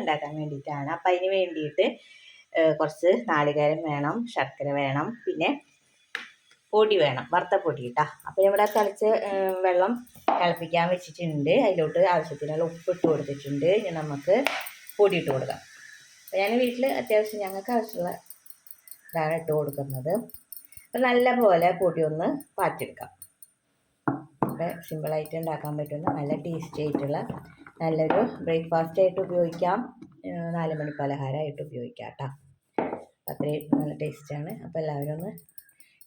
ഉണ്ടാക്കാൻ വേണ്ടിയിട്ടാണ്. അപ്പം അതിന് വേണ്ടിയിട്ട് കുറച്ച് നാളികേരം വേണം ശർക്കര വേണം പിന്നെ പൊടി വേണം വറുത്ത പൊടി കേട്ടോ അപ്പം ഇവിടെ തിളച്ച് വെള്ളം തിളപ്പിക്കാൻ വെച്ചിട്ടുണ്ട്. അതിലോട്ട് ആവശ്യത്തിനുള്ള ഉപ്പ് ഇട്ട് കൊടുത്തിട്ടുണ്ട്. ഇനി നമുക്ക് പൊടി ഇട്ട് കൊടുക്കാം. അപ്പം ഞാൻ വീട്ടിൽ അത്യാവശ്യം ഞങ്ങൾക്ക് ആവശ്യമുള്ള ഇതാണ് ഇട്ട് കൊടുക്കുന്നത്. അപ്പം നല്ല പോലെ പൊടി ഒന്ന് പാറ്റിയെടുക്കാം അപ്പം സിമ്പിളായിട്ട് ഉണ്ടാക്കാൻ പറ്റുന്ന നല്ല ടേസ്റ്റി ആയിട്ടുള്ള നല്ലൊരു ബ്രേക്ക്ഫാസ്റ്റ് ആയിട്ട് ഉപയോഗിക്കാം. നാല് മണി പലഹാരമായിട്ട് ഉപയോഗിക്കാം കേട്ടോ അത്രയും നല്ല ടേസ്റ്റാണ് അപ്പോൾ എല്ലാവരും ഒന്ന്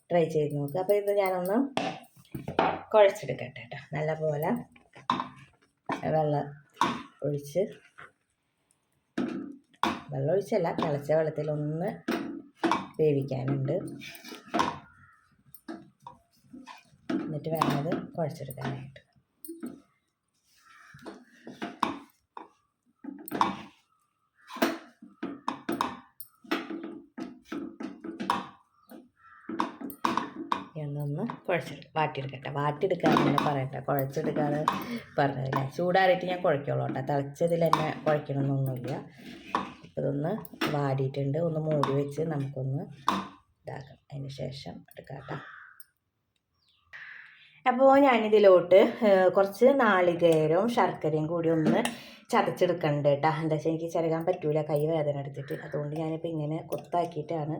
ട്രൈ ചെയ്ത് നോക്കുക അപ്പോൾ ഇത് ഞാനൊന്ന് കുഴച്ചെടുക്കട്ടെ കേട്ടോ നല്ല പോലെ വെള്ളം ഒഴിച്ച് വെള്ളം ഒഴിച്ചല്ല തിളച്ച വെള്ളത്തിലൊന്ന് വേവിക്കാനുണ്ട്. എന്നിട്ട് വേണം അത് കുഴച്ചെടുക്കാനായിട്ട്. എന്നൊന്ന് കുഴച്ചെടുക്കാം വാട്ടിയെടുക്കട്ടെ തന്നെ പറയട്ടെ കുഴച്ചെടുക്കാതെ പറഞ്ഞില്ല ചൂടാറിയിട്ട് ഞാൻ കുഴക്കുള്ളൂ കേട്ടോ. തിളച്ചതിൽ തന്നെ കുഴക്കണമെന്നൊന്നുമില്ല. ഇതൊന്ന് വാടിയിട്ടുണ്ട്. ഒന്ന് മൂടി വെച്ച് നമുക്കൊന്ന് ഇതാക്കാം. അതിന് ശേഷം എടുക്കാം അപ്പോൾ ഞാനിതിലോട്ട് കുറച്ച് നാളികേരവും ശർക്കരയും കൂടി ഒന്ന് ചതച്ചെടുക്കണ്ട് കേട്ടോ എന്താ വെച്ചാൽ എനിക്ക് ചിരകാൻ പറ്റൂല കൈ വേദന എടുത്തിട്ട്. അതുകൊണ്ട് ഞാനിപ്പോൾ ഇങ്ങനെ കൊത്താക്കിയിട്ടാണ്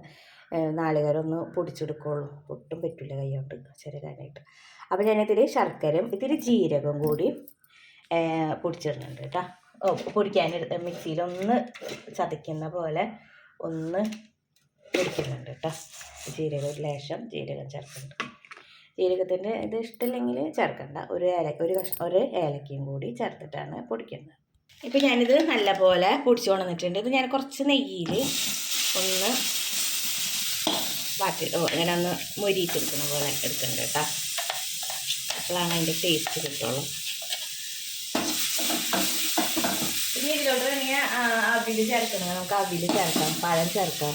നാളികരൊന്ന് പൊടിച്ചെടുക്കുള്ളൂ. ഒട്ടും പറ്റൂല കൈ കൊണ്ട് ചിരകാനായിട്ട്. അപ്പോൾ ഞാനിതിൽ ശർക്കരയും ഇത്തിരി ജീരകം കൂടി പൊടിച്ചിടുന്നുണ്ട് കേട്ടോ ഓ പൊടിക്കാൻ മിക്സിയിലൊന്ന് ചതയ്ക്കുന്ന പോലെ ഒന്ന് പൊടിക്കുന്നുണ്ട് കേട്ടോ ജീരകം ഒരു ലേശം ജീരകം ചേർക്കുന്നുണ്ട്. ജീരകത്തിന്റെ ഇത് ഇഷ്ടമില്ലെങ്കിൽ ചേർക്കണ്ട. ഒരു ഏല ഒരു കഷ്ണം ഒരു ഏലക്കയും കൂടി ചേർത്തിട്ടാണ് പൊടിക്കുന്നത്. ഇപ്പം ഞാനിത് നല്ലപോലെ പൊടിച്ചു കൊണ്ടുവന്നിട്ടുണ്ട്. ഇത് ഞാൻ കുറച്ച് നെയ്യിൽ ഒന്ന് ബാക്കി ഇങ്ങനെ ഒന്ന് മൊരിയിട്ടെടുക്കുന്ന പോലെ എടുക്കുന്നുണ്ട് കേട്ടോ. അപ്പോഴാണ് അതിന്റെ ടേസ്റ്റ് കിട്ടുള്ളൂ. ഇനി ഇതിലോട്ട് വേണമെങ്കിൽ അവിൽ ചേർക്കണം. നമുക്ക് അവിൽ ചേർക്കാം പഴം ചേർക്കാം.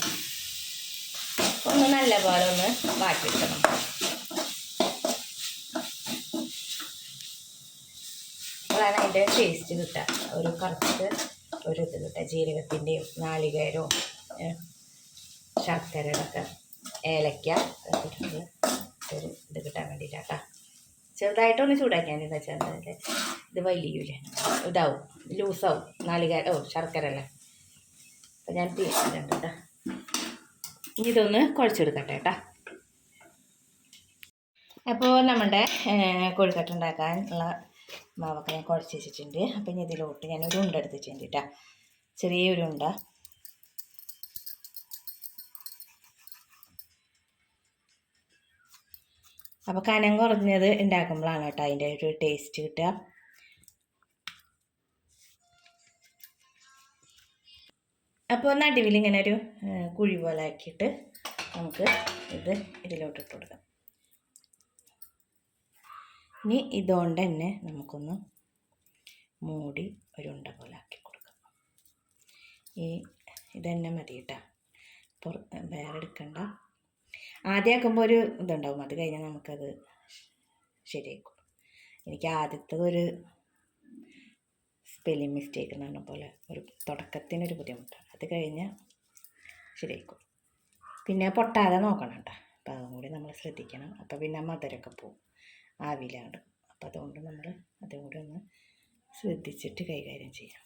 ഒന്ന് നല്ല നല്ലപോലെ ഒന്ന് ബാക്കി വാട്ടിയെടുക്കണം. അപ്പോഴാണ് അതിന്റെ ടേസ്റ്റ് കിട്ടുക. ഒരു കറുത്ത് ഒരു ഇത് കിട്ടുക. ജീരകത്തിന്റെയും നാളികേരവും ശർക്കരയുടെ ഏലക്ക ഒരു ഇത് കിട്ടാൻ വേണ്ടിയിട്ടാട്ടാ ചെറുതായിട്ടൊന്ന് ചൂടാക്കിയാൽ എന്താ വെച്ചാൽ ഇത് വലിയൂല. ഇതാവും. ലൂസാവും. നാളികേര ഓ ശർക്കര അല്ലേ അപ്പം ഞാൻ തീരുന്നുണ്ട് കേട്ടോ ഇനി ഇതൊന്ന് കുഴച്ചെടുക്കട്ടെ കേട്ടോ അപ്പോൾ നമ്മുടെ ഉണ്ടാക്കാനുള്ള മാവൊക്കെ ഞാൻ കുഴച്ച് വെച്ചിട്ടുണ്ട്. അപ്പം ഇനി ഇതിലോട്ട് ഞാൻ ഒരു ഉണ്ട എടുത്തിട്ടുണ്ട് കേട്ടോ ചെറിയൊരു ഉണ്ട. അപ്പോൾ കനം കുറഞ്ഞത് ഉണ്ടാക്കുമ്പോഴാണ് കേട്ടോ അതിന്റെ ഒരു ടേസ്റ്റ് കിട്ടുക അപ്പോൾ നടുവിൽ ഇങ്ങനെ ഒരു കുഴി പോലെ ആക്കിയിട്ട് നമുക്ക് ഇത് ഇതിലോട്ട് ഇട്ട് കൊടുക്കാം. ഇനി ഇതുകൊണ്ട് തന്നെ നമുക്കൊന്ന് മൂടി ഒരു ഉണ്ട പോലെ ആക്കി കൊടുക്കാം. ഈ ഇതന്നെ മതി കേട്ടോ. പുറ വേറെ എടുക്കണ്ട ആദ്യം ആക്കുമ്പോൾ ഒരു ഇതുണ്ടാവും. അത് കഴിഞ്ഞാൽ നമുക്കത് ശരിയാക്കും എനിക്ക് ആദ്യത്തെ ഒരു സ്പെല്ലിംഗ് മിസ്റ്റേക്ക് എന്ന് പറഞ്ഞ പോലെ ഒരു തുടക്കത്തിനൊരു ബുദ്ധിമുട്ടാണ്. അത് കഴിഞ്ഞാൽ ശരിയാക്കും പിന്നെ പൊട്ടാതെ നോക്കണം കേട്ടോ. അപ്പോൾ അതും കൂടി നമ്മൾ ശ്രദ്ധിക്കണം. അപ്പോൾ പിന്നെ മധുരമൊക്കെ പോവും. ആവിയിലാണ്ട് അപ്പോൾ അതുകൊണ്ട് നമ്മൾ അതും ഒന്ന് ശ്രദ്ധിച്ചിട്ട് കൈകാര്യം ചെയ്യാം.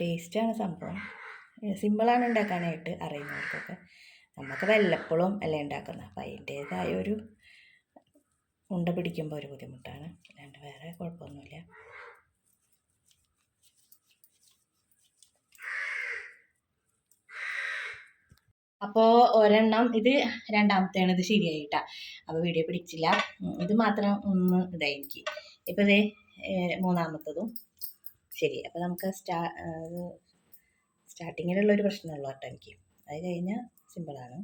ടേസ്റ്റാണ് സംഭവം. സിമ്പിളാണ് ഉണ്ടാക്കാനായിട്ട് അറിയുന്നവർക്കൊക്കെ. നമുക്ക് വല്ലപ്പോഴും അല്ലേ ഉണ്ടാക്കുന്നത്? അപ്പം അതിന്റേതായ ഒരു ഉണ്ട പിടിക്കുമ്പോൾ ഒരു ബുദ്ധിമുട്ടാണ്. അല്ലാണ്ട് വേറെ കുഴപ്പമൊന്നുമില്ല. അപ്പോൾ ഒരെണ്ണം ഇത് രണ്ടാമത്തെയാണ് ഇത് ശരിയായിട്ടാ. അപ്പോൾ വീഡിയോ പിടിച്ചില്ല. ഇത് മാത്രം ഒന്ന് ഇതായി ഇപ്പൊ ഇപ്പോൾ ഇത് മൂന്നാമത്തതും. ശരി അപ്പോൾ നമുക്ക് സ്റ്റാ സ്റ്റാർട്ടിങ്ങിലുള്ള ഒരു പ്രശ്നമുള്ളൂ കേട്ടോ എനിക്ക്. അത് കഴിഞ്ഞാൽ സിമ്പിളാണ്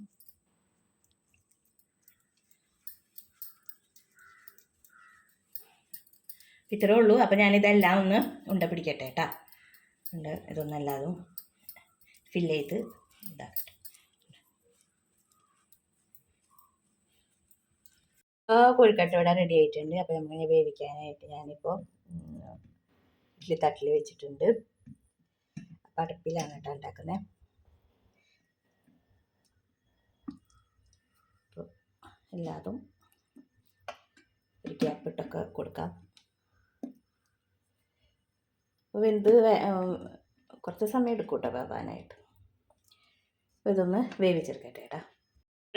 ഇത്രേ ഉള്ളൂ. അപ്പോൾ ഞാനിതെല്ലാം ഒന്ന് ഉണ്ട പിടിക്കട്ടെ കേട്ടോ. ഉണ്ട് ഇതൊന്നല്ലാതും ഫില്ല് ചെയ്ത് ഇതാക്കട്ടെ. കോഴിക്കട്ട ഇവിടെ റെഡി ആയിട്ടുണ്ട്. അപ്പോൾ നമ്മളിങ്ങനെ വേവിക്കാനായിട്ട് ഞാനിപ്പോൾ ഇഡ്ഡലി തട്ടിൽ വെച്ചിട്ടുണ്ട്. അപ്പം അടുപ്പിലാണ് കേട്ടോ ഉണ്ടാക്കുന്നത് അപ്പോൾ എല്ലാതും ഒരു ഗ്യാപ്പിട്ടൊക്കെ കൊടുക്കാം. വെന്ത് കുറച്ച് സമയം എടുക്കും കേട്ടോ വേവാനായിട്ട്. ഇതൊന്ന് വേവിച്ചെടുക്കട്ടെ കേട്ടോ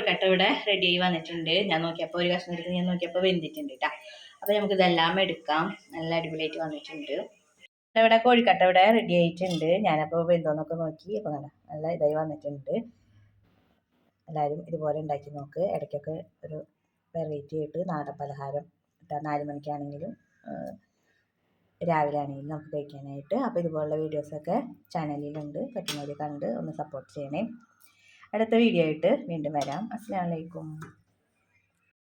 കട്ട ഇവിടെ റെഡി ആയി വന്നിട്ടുണ്ട്. ഞാൻ നോക്കിയപ്പോൾ ഒരു കഷ്ണം എടുത്ത് ഞാൻ നോക്കിയപ്പോൾ വെന്തിട്ടുണ്ട് കേട്ടോ അപ്പോൾ നമുക്ക് ഇതെല്ലാം എടുക്കാം. നല്ല അടിപൊളിയായിട്ട് വന്നിട്ടുണ്ട്. ഇവിടെ കോഴിക്കട്ട ഇവിടെ റെഡി ആയിട്ടുണ്ട്. ഞാനപ്പോൾ വെന്തോന്നൊക്കെ നോക്കി. അപ്പോൾ നല്ല നല്ല ഇതായി വന്നിട്ടുണ്ട്. എല്ലാവരും ഇതുപോലെ ഉണ്ടാക്കി നോക്ക്. ഇടയ്ക്കൊക്കെ ഒരു വെറൈറ്റി ആയിട്ട് നാടൻ പലഹാരം ഇട്ടാൽ നാല് മണിക്കാണെങ്കിലും രാവിലെ ആണെങ്കിലും നമുക്ക് കഴിക്കാനായിട്ട്. അപ്പോൾ ഇതുപോലുള്ള വീഡിയോസൊക്കെ ചാനലിലുണ്ട് പറ്റുന്നവർ കണ്ട് ഒന്ന് സപ്പോർട്ട് ചെയ്യണേ. അടുത്ത വീഡിയോ ആയിട്ട് വീണ്ടും വരാം. അസ്സാം വലൈക്കും